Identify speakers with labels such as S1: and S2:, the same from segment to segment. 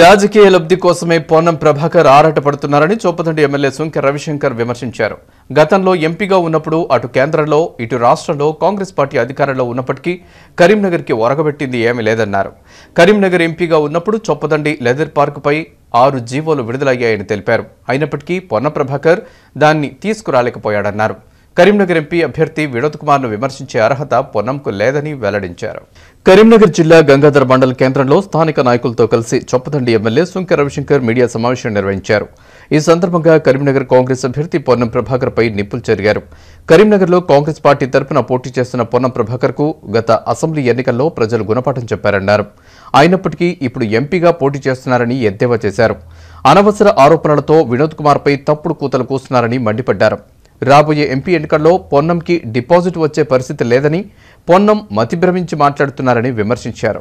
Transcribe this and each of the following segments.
S1: రాజకీయ లబ్ధి కోసమే పొన్నం ప్రభాకర్ ఆరాటపడుతున్నారని చోపదండి ఎమ్మెల్యే సుంకె రవిశంకర్ విమర్శించారు. గతంలో ఎంపీగా ఉన్నప్పుడు అటు కేంద్రంలో ఇటు రాష్ట్రంలో కాంగ్రెస్ పార్టీ అధికారంలో ఉన్నప్పటికీ కరీంనగర్కి ఒరగబెట్టింది ఏమీ లేదన్నారు. కరీంనగర్ ఎంపీగా ఉన్నప్పుడు చొప్పదండి లెదర్ పార్కుపై ఆరు జీవోలు విడుదలయ్యాయని తెలిపారు. అయినప్పటికీ పొన్న ప్రభాకర్ దాన్ని తీసుకురాలేకపోయాడన్నారు. కరీంనగర్ ఎంపీ అభ్యర్థి వినోద్ కుమార్ను విమర్శించే అర్హత పొన్నంకు లేదని వెల్లడించారు. కరీంనగర్ జిల్లా గంగాధర్ మండల కేంద్రంలో స్థానిక నాయకులతో కలిసి చొప్పదండి ఎమ్మెల్యే సుంక రవిశంకర్ మీడియా సమావేశం నిర్వహించారు. ఈ సందర్భంగా కరీంనగర్ కాంగ్రెస్ అభ్యర్థి పొన్నం ప్రభాకర్ పై నిప్పులు చెరిగారు కరీంనగర్లో కాంగ్రెస్ పార్టీ తరపున పోటీ చేస్తున్న పొన్నం ప్రభాకర్కు గత అసెంబ్లీ ఎన్నికల్లో ప్రజలు గుణపాఠం చెప్పారన్నారు. అయినప్పటికీ ఇప్పుడు ఎంపీగా పోటీ చేస్తున్నారని ఎద్దేవా చేశారు. అనవసర ఆరోపణలతో వినోద్ కుమార్ పై తప్పుడు కూతలు కూస్తున్నారని మండిపడ్డారు. రాబోయే ఎంపీ ఎన్నికల్లో పొన్నంకి డిపాజిట్ వచ్చే పరిస్థితి లేదని పొన్నం మతిభ్రమించి మాట్లాడుతున్నారని విమర్శించారు.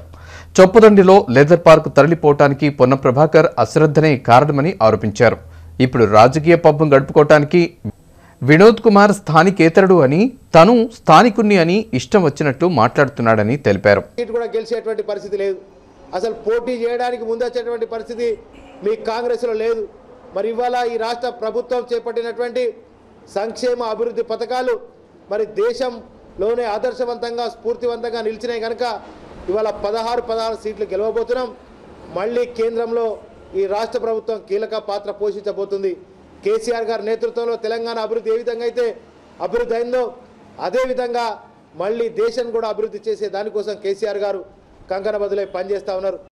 S1: చొప్పదండిలో లెదర్ పార్క్ తరలిపోవటానికి పొన్నం ప్రభాకర్ అశ్రద్ధనే కారణమని ఆరోపించారు. ఇప్పుడు రాజకీయ పబ్బం గడుపుకోవటానికి వినోద్ కుమార్ స్థానికేతరుడు అని తను స్థానికుణ్ణి అని ఇష్టం వచ్చినట్లు మాట్లాడుతున్నాడని తెలిపారు.
S2: కూడా గెలిచేటువంటి పరిస్థితి లేదు. అసలు పోటీ చేయడానికి ముందు వచ్చేటువంటి పరిస్థితి మీ కాంగ్రెస్లో లేదు. మరి ఇవాళ ఈ రాష్ట్ర ప్రభుత్వం చేపట్టినటువంటి సంక్షేమ అభివృద్ధి పథకాలు మరి దేశంలోనే ఆదర్శవంతంగా స్ఫూర్తివంతంగా నిలిచినాయి కనుక ఇవాళ పదహారు పదహారు సీట్లు గెలవబోతున్నాం. మళ్ళీ కేంద్రంలో ఈ రాష్ట్ర ప్రభుత్వం కీలక పాత్ర పోషించబోతుంది. కేసీఆర్ గారి నేతృత్వంలో తెలంగాణ అభివృద్ధి ఏ విధంగా అయితే అభివృద్ధి అయిందో అదేవిధంగా మళ్ళీ దేశం కూడా అభివృద్ధి చేసే దానికోసం కేసీఆర్ గారు కంకణ బదులై పనిచేస్తూ ఉన్నారు.